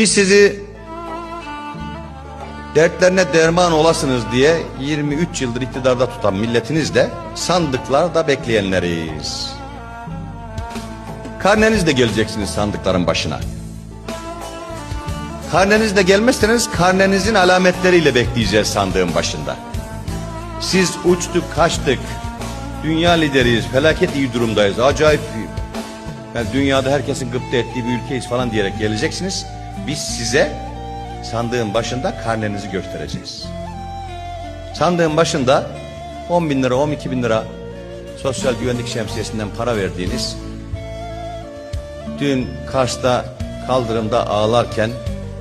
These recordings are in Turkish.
Biz sizi dertlerine derman olasınız diye 23 yıldır iktidarda tutan milletinizle sandıklarda bekleyenleriz. Karnenizle geleceksiniz sandıkların başına. Karnenizle gelmezseniz karnenizin alametleriyle bekleyeceğiz sandığın başında. Siz uçtuk kaçtık. Dünya lideriyiz. Felaket iyi durumdayız. Acayip. Yani dünyada herkesin gıpta ettiği bir ülkeyiz falan diyerek geleceksiniz. Biz size sandığın başında karnenizi göstereceğiz. Sandığın başında 10 bin lira, 12 bin lira sosyal güvenlik şemsiyesinden para verdiğiniz dün Kars'ta kaldırımda ağlarken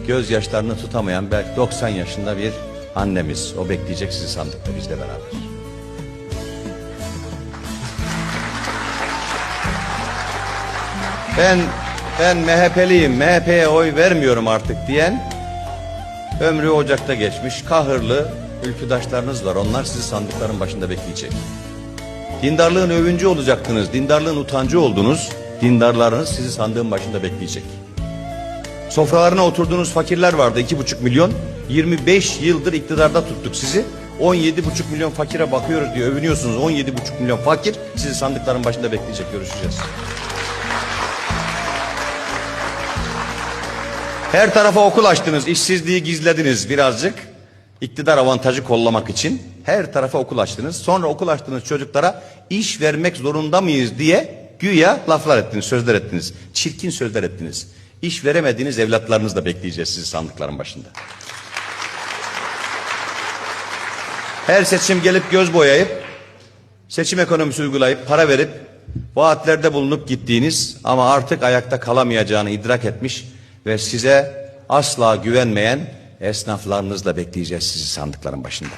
gözyaşlarını tutamayan belki 90 yaşında bir annemiz. O bekleyecek sizi sandıkta bizle beraber. Ben ben MHP'liyim, MHP'ye oy vermiyorum artık diyen ömrü ocakta geçmiş kahırlı ülküdaşlarınız var. Onlar sizi sandıkların başında bekleyecek. Dindarlığın övüncü olacaktınız, dindarlığın utancı oldunuz. Dindarlarınız sizi sandığın başında bekleyecek. Sofralarına oturduğunuz fakirler vardı iki buçuk milyon. 25 yıldır iktidarda tuttuk sizi. 17 buçuk milyon fakire bakıyoruz diye övünüyorsunuz. 17 buçuk milyon fakir sizi sandıkların başında bekleyecek. Görüşeceğiz. Her tarafa okul açtınız, işsizliği gizlediniz birazcık. İktidar avantajı kollamak için her tarafa okul açtınız. Sonra okul açtığınız çocuklara iş vermek zorunda mıyız diye güya laflar ettiniz, sözler ettiniz. Çirkin sözler ettiniz. İş veremediğiniz evlatlarınızla bekleyeceğiz sizi sandıkların başında. Her seçim gelip göz boyayıp, seçim ekonomisi uygulayıp, para verip, vaatlerde bulunup gittiğiniz ama artık ayakta kalamayacağını idrak etmiş ve size asla güvenmeyen esnaflarınızla bekleyeceğiz sizi sandıkların başında.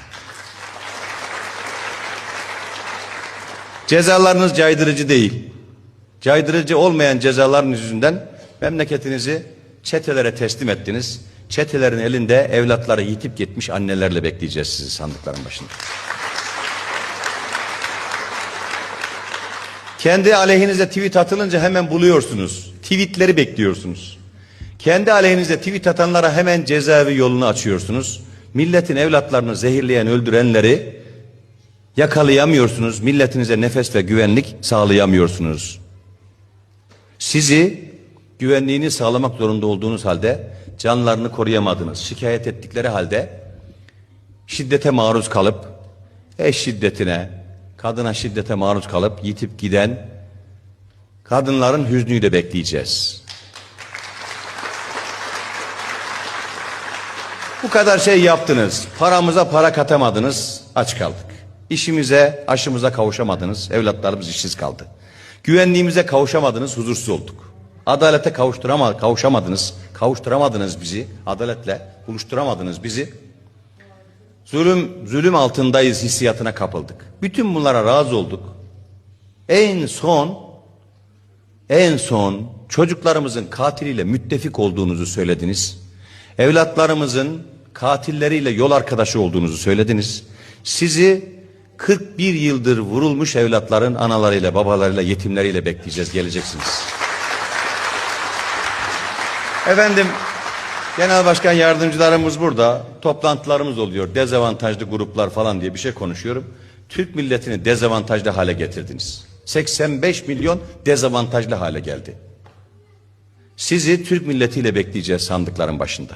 Cezalarınız caydırıcı değil. Caydırıcı olmayan cezaların yüzünden memleketinizi çetelere teslim ettiniz. Çetelerin elinde evlatları yitip gitmiş annelerle bekleyeceğiz sizi sandıkların başında. Kendi aleyhinize tweet atılınca hemen buluyorsunuz. Tweetleri bekliyorsunuz. Kendi aleyhinize tweet atanlara hemen cezaevi yolunu açıyorsunuz. Milletin evlatlarını zehirleyen, öldürenleri yakalayamıyorsunuz. Milletinize nefes ve güvenlik sağlayamıyorsunuz. Sizi güvenliğini sağlamak zorunda olduğunuz halde canlarını koruyamadınız. Şikayet ettikleri halde şiddete maruz kalıp eş şiddetine, kadına şiddete maruz kalıp yitip giden kadınların hüznüyle bekleyeceğiz. Bu kadar şey yaptınız. Paramıza para katamadınız. Aç kaldık. İşimize, aşımıza kavuşamadınız. Evlatlarımız işsiz kaldı. Güvenliğimize kavuşamadınız. Huzursuz olduk. Adalete kavuşturama, kavuşamadınız. Kavuşturamadınız bizi. Adaletle buluşturamadınız bizi. Zulüm, zulüm altındayız hissiyatına kapıldık. Bütün bunlara razı olduk. En son, en son çocuklarımızın katiliyle müttefik olduğunuzu söylediniz. Evlatlarımızın katilleriyle yol arkadaşı olduğunuzu söylediniz. Sizi 41 yıldır vurulmuş evlatların analarıyla, babalarıyla, yetimleriyle bekleyeceğiz. Geleceksiniz. Efendim, Genel Başkan yardımcılarımız burada. Toplantılarımız oluyor. Dezavantajlı gruplar falan diye bir şey konuşuyorum. Türk milletini dezavantajlı hale getirdiniz. 85 milyon dezavantajlı hale geldi. Sizi Türk milletiyle bekleyeceğiz sandıkların başında.